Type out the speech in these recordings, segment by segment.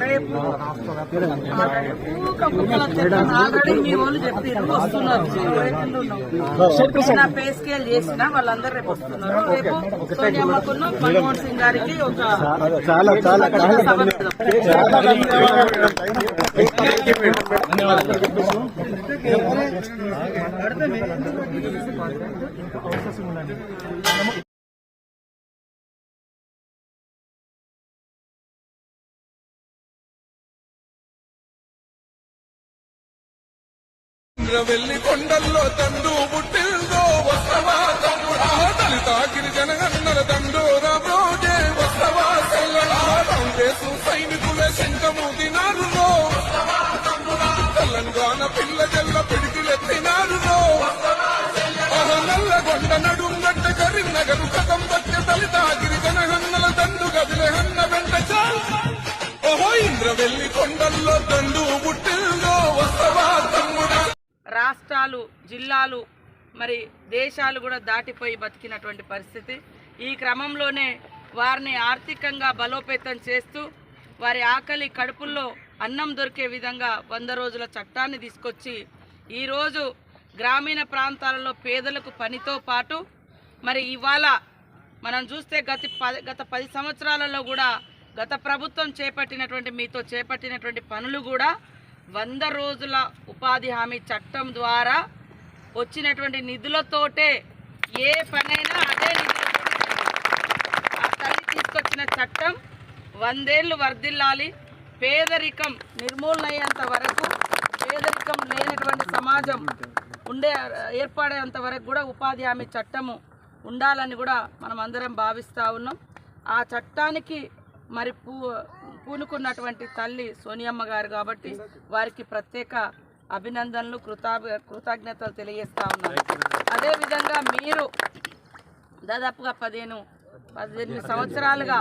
రేపు. ఆల్రెడీ మీ వాళ్ళు చెప్పారు వస్తున్నారు. నా పే స్కేల్ చేసిన వాళ్ళందరూ రేపు వస్తున్నారు రేపు సోనియమ్మకును మన్మోహన్ సింగ్ గారికి ఒక చాలా వెళ్ళి కొండల్లో తండు పుట్టిందో వస్తవా తమ్ముడా దళిత గిరిజన గన్నల దండోరా బ్రోజే వస్తవా సెల్లడా కాంగ్రెస్ సైనికులే శంఖము తినారులో తెలంగాణ పిల్ల జల్ల పిడికిలెత్తినారులో నల్ల కొండ నడుంగట్ట కరీంనగరు కథం వచ్చే దళిత గిరిజన హన్నల దండు గదిలే హన్న వెంట చాల్. ఓహో ఇంద్రవెల్లి కొండల్లో దండు రాష్ట్రాలు జిల్లాలు మరి దేశాలు కూడా దాటిపోయి బతికినటువంటి పరిస్థితి. ఈ క్రమంలోనే వారిని ఆర్థికంగా బలోపేతం చేస్తూ వారి ఆకలి కడుపుల్లో అన్నం దొరికే విధంగా వంద రోజుల చట్టాన్ని తీసుకొచ్చి ఈరోజు గ్రామీణ ప్రాంతాలలో పేదలకు పనితో పాటు మరి ఇవాళ మనం చూస్తే గత పది గత పది సంవత్సరాలలో కూడా గత ప్రభుత్వం చేపట్టినటువంటి మీతో చేపట్టినటువంటి పనులు కూడా వంద రోజుల ఉపాధి హామీ చట్టం ద్వారా వచ్చినటువంటి నిధులతోటే ఏ పనైనా అదే నిధులతోటే ఆ తల్లి తీసుకొచ్చిన చట్టం వందేళ్ళు వర్ధిల్లాలి. పేదరికం నిర్మూలన అయ్యేంత వరకు పేదరికం లేనటువంటి సమాజం ఉండే ఏర్పడేంత వరకు కూడా ఉపాధి హామీ చట్టము ఉండాలని కూడా మనం అందరం భావిస్తూ ఉన్నాం. ఆ చట్టానికి మరి పూ పూనుకున్నటువంటి తల్లి సోనియమ్మ గారు కాబట్టి వారికి ప్రత్యేక అభినందనలు కృతా కృతజ్ఞతలు తెలియజేస్తా ఉన్నాను. అదేవిధంగా మీరు దాదాపుగా పదిహేను పద్దెనిమిది సంవత్సరాలుగా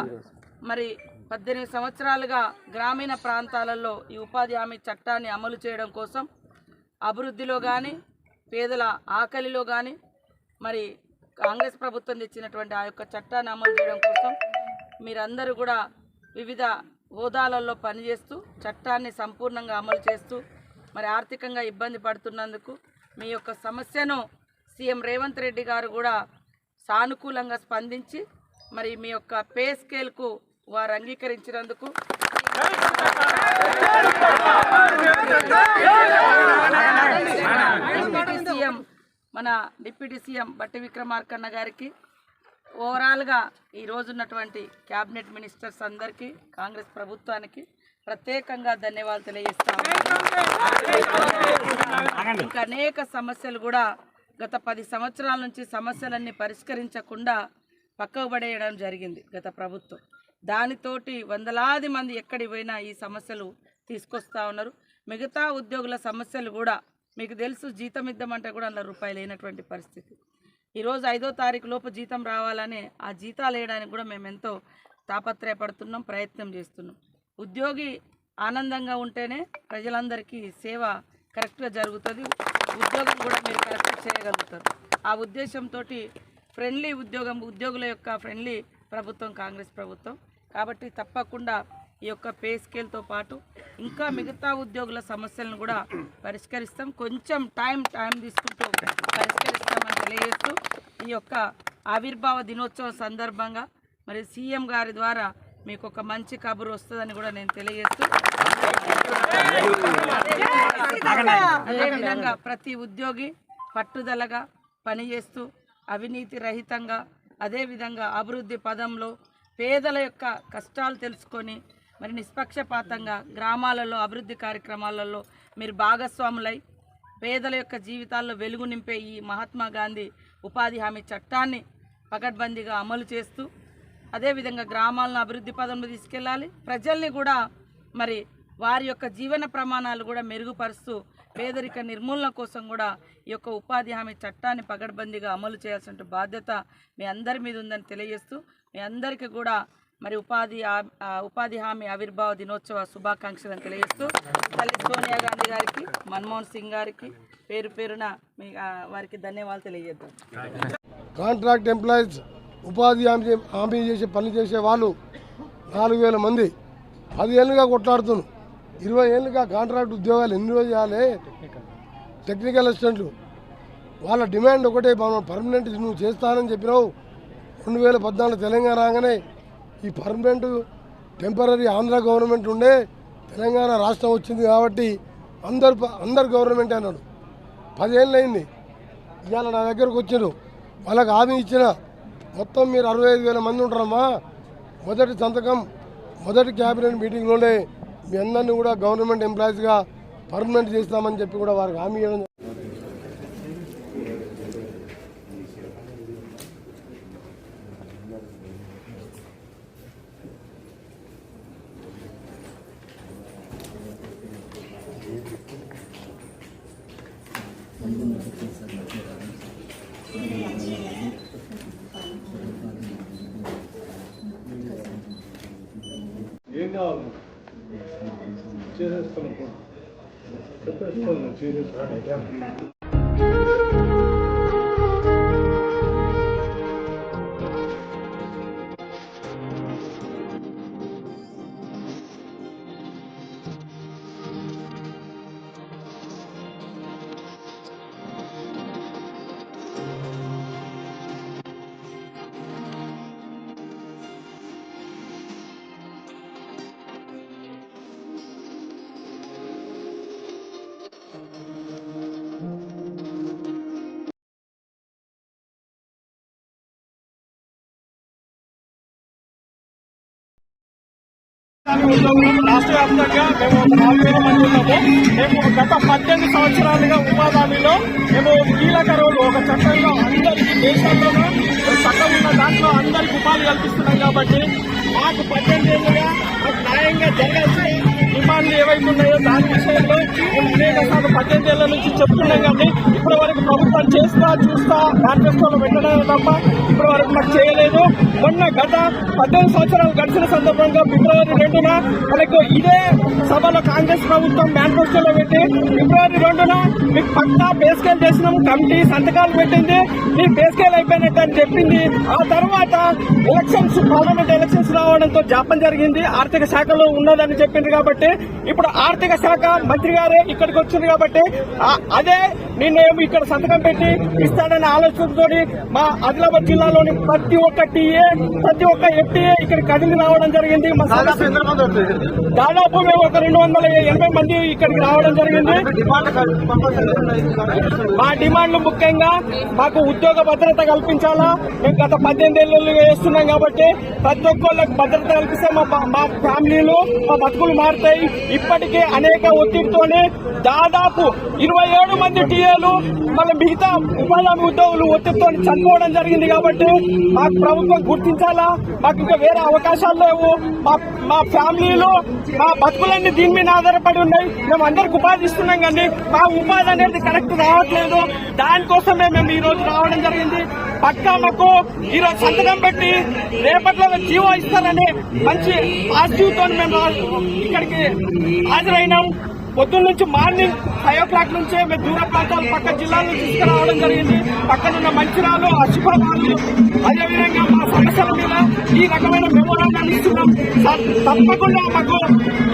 మరి పద్దెనిమిది సంవత్సరాలుగా గ్రామీణ ప్రాంతాలలో ఈ ఉపాధి హామీ చట్టాన్ని అమలు చేయడం కోసం అభివృద్ధిలో కానీ పేదల ఆకలిలో కానీ మరి కాంగ్రెస్ ప్రభుత్వం తెచ్చినటువంటి ఆ యొక్క చట్టాన్ని అమలు చేయడం కోసం మీరందరూ కూడా వివిధ హోదాలలో పనిచేస్తూ చట్టాన్ని సంపూర్ణంగా అమలు చేస్తూ మరి ఆర్థికంగా ఇబ్బంది పడుతున్నందుకు మీ యొక్క సమస్యను సీఎం రేవంత్ రెడ్డి గారు కూడా సానుకూలంగా స్పందించి మరి మీ యొక్క పే స్కేల్కు వారు అంగీకరించినందుకు సీఎం మన డిప్యూటీ సీఎం బట్టి విక్రమార్కన్న గారికి ఓవరాల్గా ఈ రోజు ఉన్నటువంటి క్యాబినెట్ మినిస్టర్స్ అందరికీ కాంగ్రెస్ ప్రభుత్వానికి ప్రత్యేకంగా ధన్యవాదాలు తెలియజేస్తాము ఇంకా అనేక సమస్యలు కూడా గత పది సంవత్సరాల నుంచి సమస్యలన్నీ పరిష్కరించకుండా పక్కకు పడేయడం జరిగింది గత ప్రభుత్వం. దానితోటి వందలాది మంది ఎక్కడికి పోయినా ఈ సమస్యలు తీసుకొస్తా ఉన్నారు. మిగతా ఉద్యోగుల సమస్యలు కూడా మీకు తెలుసు జీతం ఇద్దామంటే కూడా అందులో రూపాయలు లేనటువంటి పరిస్థితి. ఈరోజు ఐదో తారీఖు లోపు జీతం రావాలని ఆ జీతాలు వేయడానికి కూడా మేము ఎంతో తాపత్రయపడుతున్నాం ప్రయత్నం చేస్తున్నాం. ఉద్యోగి ఆనందంగా ఉంటేనే ప్రజలందరికీ సేవ కరెక్ట్గా జరుగుతుంది. ఉద్యోగం కూడా మీరు కరెక్ట్గా చేయగలుగుతారు. ఆ ఉద్దేశంతో ఫ్రెండ్లీ ఉద్యోగం ఉద్యోగుల యొక్క ఫ్రెండ్లీ ప్రభుత్వం కాంగ్రెస్ ప్రభుత్వం. కాబట్టి తప్పకుండా ఈ యొక్క పే స్కేల్తో పాటు ఇంకా మిగతా ఉద్యోగుల సమస్యలను కూడా పరిష్కరిస్తాం. కొంచెం టైం టైం తీసుకుంటూ పరిష్కరిస్తాం. తెలియజేస్తూ ఈ యొక్క ఆవిర్భావ దినోత్సవం సందర్భంగా మరి సీఎం గారి ద్వారా మీకు ఒక మంచి కబురు వస్తుందని కూడా నేను తెలియజేస్తూ అదేవిధంగా ప్రతి ఉద్యోగి పట్టుదలగా పనిచేస్తూ అవినీతి రహితంగా అదేవిధంగా అభివృద్ధి పదంలో పేదల యొక్క కష్టాలు తెలుసుకొని మరి నిష్పక్షపాతంగా గ్రామాలలో అభివృద్ధి కార్యక్రమాలలో మీరు భాగస్వాములై పేదల యొక్క జీవితాల్లో వెలుగు నింపే ఈ మహాత్మా గాంధీ ఉపాధి హామీ చట్టాన్ని పకడ్బందీగా అమలు చేస్తూ అదేవిధంగా గ్రామాలను అభివృద్ధి పదంలో తీసుకెళ్ళాలి. ప్రజల్ని కూడా మరి వారి యొక్క జీవన ప్రమాణాలు కూడా మెరుగుపరుస్తూ పేదరిక నిర్మూలన కోసం కూడా ఈ యొక్క ఉపాధి హామీ చట్టాన్ని పగడ్బందీగా అమలు చేయాల్సిన బాధ్యత మీ అందరి మీద ఉందని తెలియజేస్తూ మీ అందరికీ కూడా మరి ఉపాధి ఉపాధి హామీ ఆవిర్భావ దినోత్సవ శుభాకాంక్షలను తెలియజేస్తూ తల్లి సోనియా గాంధీ గారికి మన్మోహన్ సింగ్ గారికి పేరు పేరున మీ వారికి ధన్యవాదాలు తెలియజేద్దాం. కాంట్రాక్ట్ ఎంప్లాయీస్ ఉపాధి హామీ హామీ చేసే పని చేసే వాళ్ళు నాలుగు వేల మంది. పది ఏళ్ళుగా కొట్లాడుతున్నాను ఇరవై ఏళ్ళుగా కాంట్రాక్ట్ ఉద్యోగాలు ఎన్ని రోజు చేయాలి? టెక్నికల్ అసిస్టెంట్లు వాళ్ళ డిమాండ్ ఒకటే మనం పర్మనెంట్ నువ్వు చేస్తానని చెప్పినావు. రెండు వేల పద్నాలుగు తెలంగాణ రాగానే ఈ పర్మనెంట్ టెంపరీ ఆంధ్ర గవర్నమెంట్ ఉండే తెలంగాణ రాష్ట్రం వచ్చింది కాబట్టి అందరు ప- అందరు గవర్నమెంట్ అన్నాడు పదేళ్ళు అయింది ఇవాళ నా దగ్గరకు వచ్చారు వాళ్ళకి హామీ ఇచ్చిన మొత్తం మీరు అరవై ఐదు వేల మంది ఉంటారమ్మా. మొదటి సంతకం మొదటి క్యాబినెట్ మీటింగ్లోనే మీ అందరినీ కూడా గవర్నమెంట్ ఎంప్లాయీస్గా పర్మనెంట్ చేస్తామని చెప్పి కూడా వారికి హామీ ఇవ్వడం 就是风光，这这风景确实很亮。చెప్పేస్తాను చేసేస్తాను రాష్ట్ర వ్యాప్తంగా మేము ఒక నాలుగు వేల మంది ఉన్నాము. మేము గత పద్దెనిమిది సంవత్సరాలుగా ఉపాధి మేము కీలక రోలు ఒక చట్టంలో అందరికీ దేశంలోనూ చట్టం ఉన్న దాంట్లో అందరికీ ఉపాధి కల్పిస్తున్నాం కాబట్టి మాకు పద్దెనిమిది ఏళ్ళుగా మాకు న్యాయంగా జరగాల్సిన డిమాండ్లు ఏవైతే ఉన్నాయో దాని విషయంలో మేము అనేక సార్లు పద్దెనిమిది ఏళ్ళ నుంచి చెప్తున్నాం కానీ ఇప్పటి వరకు ప్రభుత్వం చేస్తా చూస్తా మేనిఫెస్టోలో పెట్టడమే తప్ప ఇప్పటి వరకు మాకు చేయలేదు. మొన్న గత పద్దెనిమిది సంవత్సరాలు గడిచిన సందర్భంగా ఫిబ్రవరి రెండున మనకు ఇదే సభలో కాంగ్రెస్ ప్రభుత్వం మేనిఫెస్టోలో పెట్టి ఫిబ్రవరి రెండున మీకు పక్కా బేస్కేల్ చేసినాం కమిటీ సంతకాలు పెట్టింది. మీకు బేస్కేల్ అయిపోయినట్టు అని చెప్పింది. ఆ తర్వాత ఎలక్షన్స్ పార్లమెంట్ ఎలక్షన్స్ రావడంతో జాపం జరిగింది. ఆర్థిక శాఖలో ఉన్నదని చెప్పింది కాబట్టి ఇప్పుడు ఆర్థిక శాఖ మంత్రి గారే ఇక్కడికి వచ్చింది కాబట్టి అదే నిర్ణయం ఇక్కడ సంతకం పెట్టి ఇస్తాడనే ఆలోచనతో మా ఆదిలాబాద్ జిల్లాలోని ప్రతి ఒక్క టీఏ ప్రతి ఒక్క ఎఫ్టీఏ ఇక్కడ కదిలి రావడం జరిగింది. దాదాపు మేము ఒక రెండు వందల ఎనభై మంది ఇక్కడికి రావడం జరిగింది. మా డిమాండ్లు ముఖ్యంగా మాకు ఉద్యోగ భద్రత కల్పించాలా. మేము గత పద్దెనిమిది ఏళ్ళుగా చేస్తున్నాం కాబట్టి ప్రతి ఒక్కళ్ళకి భద్రత కల్పిస్తే మా మా ఫ్యామిలీలు మా బతుకులు మారుతాయి. ఇప్పటికే అనేక ఒత్తిడితోనే దాదాపు ఇరవై ఏడు మంది టీఏలు మళ్ళీ మిగతా ఉపాధి ఉద్యోగులు ఒత్తిడితో చనిపోవడం జరిగింది కాబట్టి మాకు ప్రభుత్వం గుర్తించాలా? మాకు ఇంకా వేరే అవకాశాలు లేవు. మా మా ఫ్యామిలీలు మా బతుకులన్నీ దీని మీద ఆధారపడి ఉన్నాయి. మేము అందరికి ఉపాధి ఇస్తున్నాం కానీ మా ఉపాధి అనేది కరెక్ట్ రావట్లేదు. దానికోసమే మేము ఈ రోజు రావడం జరిగింది. పక్కా మాకు ఈ రోజు సంతకం పెట్టి రేపట్లో జీవో ఇస్తారని మంచి పాజిటివ్తో మేము రా- ఇక్కడికి హాజరైనాం పొద్దున్న నుంచి మార్నింగ్ ఫైవ్ ఓ క్లాక్ నుంచే మేము దూర ప్రాంతాలు పక్క జిల్లాల నుంచి తీసుకురావడం జరిగింది. పక్కనున్న మంచిరాలు అశుభాలు అదేవిధంగా మా సమస్యల మీద ఈ రకమైన మెమోరాండాన్ని ఇస్తున్నాం. తప్పకుండా మాకు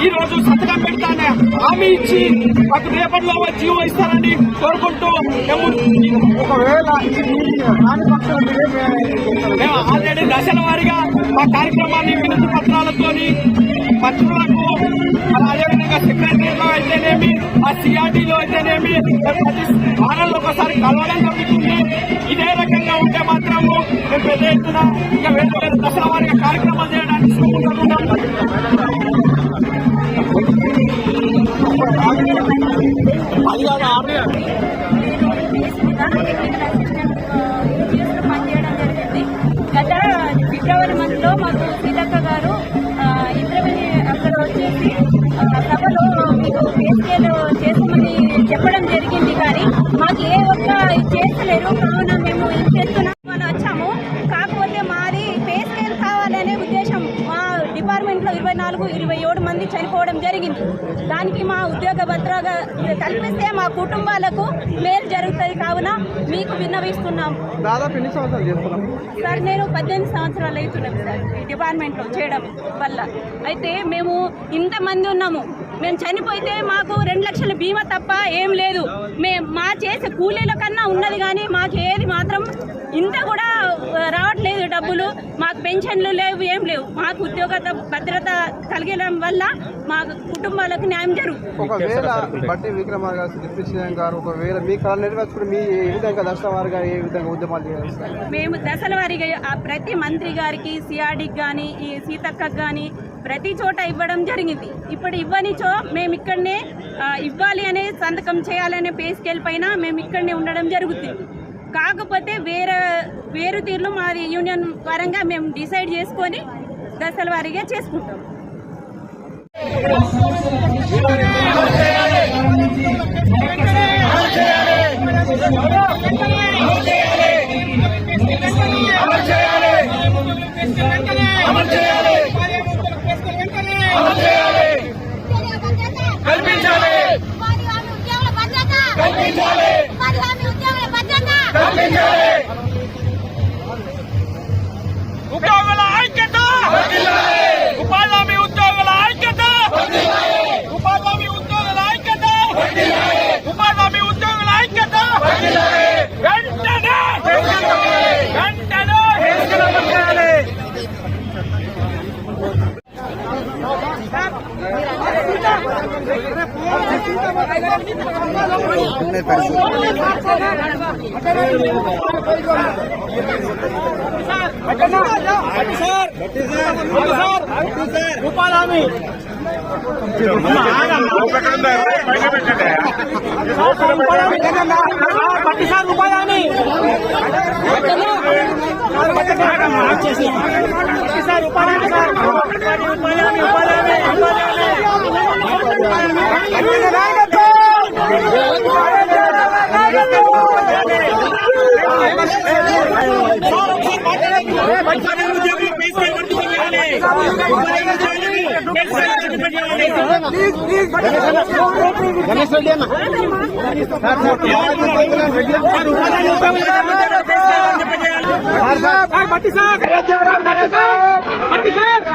ఈ రోజు సంతకం పెడతానే హామీ ఇచ్చి మాకు రేపటిలో జీవో ఇస్తారని కోరుకుంటూ మేము ఒకవేళ మేము ఆల్రెడీ దశల వారీగా మా కార్యక్రమాన్ని వినతి పత్రాలతోని మంత్రులకు మరి అదేవిధంగా సెక్రటరీలో అయితేనేమి ఆ సిఆర్టీలో అయితేనేమి ప్రతి వారంలో ఒకసారి కలవడం జరుగుతుంది. ఇదే రకంగా ఉంటే మాత్రము మేము పెద్ద ఎత్తున ఇంకా వేరే వేరే దశల వారిగా కార్యక్రమాలు చేయడానికి నాలుగు ఇరవై ఏడు మంది చనిపోవడం జరిగింది. దానికి మా ఉద్యోగ భద్రగా కల్పిస్తే మా కుటుంబాలకు మేలు జరుగుతుంది కావున మీకు విన్నవిస్తున్నాం. దాదాపు ఎన్ని సంవత్సరాలు చేస్తున్నాం? సార్ నేను పద్దెనిమిది సంవత్సరాలు అవుతున్నాం సార్ ఈ డిపార్ట్మెంట్లో చేయడం వల్ల. అయితే మేము ఇంతమంది ఉన్నాము. మేము చనిపోతే మాకు రెండు లక్షల బీమా తప్ప ఏం లేదు. మేము మా చేసే కూలీల కన్నా ఉన్నది కానీ మాకు ఏది మాత్రం ఇంత కూడా రావట్లేదు డబ్బులు. మాకు పెన్షన్లు లేవు ఏం లేవు. మాకు ఉద్యోగ భద్రత కలిగడం వల్ల మా కుటుంబాలకు న్యాయం జరుగుతుంది ఒకవేళ బట్టి విక్రమార్ గారు దిగ్విజయ్ గారు ఒకవేళ మీ కళ నెరవేర్చుకుని మీ ఏ విధంగా దర్శనవారుగా ఏ విధంగా ఉద్యమాలు చేస్తారు? మేము దశల వారీగా ఆ ప్రతి మంత్రి గారికి సిఆర్డీకి కానీ ఈ సీతక్కకు కానీ ప్రతి చోట ఇవ్వడం జరిగింది. ఇప్పుడు ఇవ్వనిచో మేము ఇక్కడనే ఇవ్వాలి అనే సంతకం చేయాలనే పే స్కేల్ పైన మేము ఇక్కడనే ఉండడం జరుగుతుంది. కాకపోతే వేరే వేరు తీరులు మాది యూనియన్ పరంగా మేము డిసైడ్ చేసుకొని దశల వారీగా చేసుకుంటాం. కల్పించాలి ఉపాధి హామీ పట్టి సార్ ఉపాధి హామీ పట్టి సార్ ఉపాధి హామీ సార్ ఉపాధి హామీ ఉపాధి హామీ పట్టి సార్ పట్టి సార్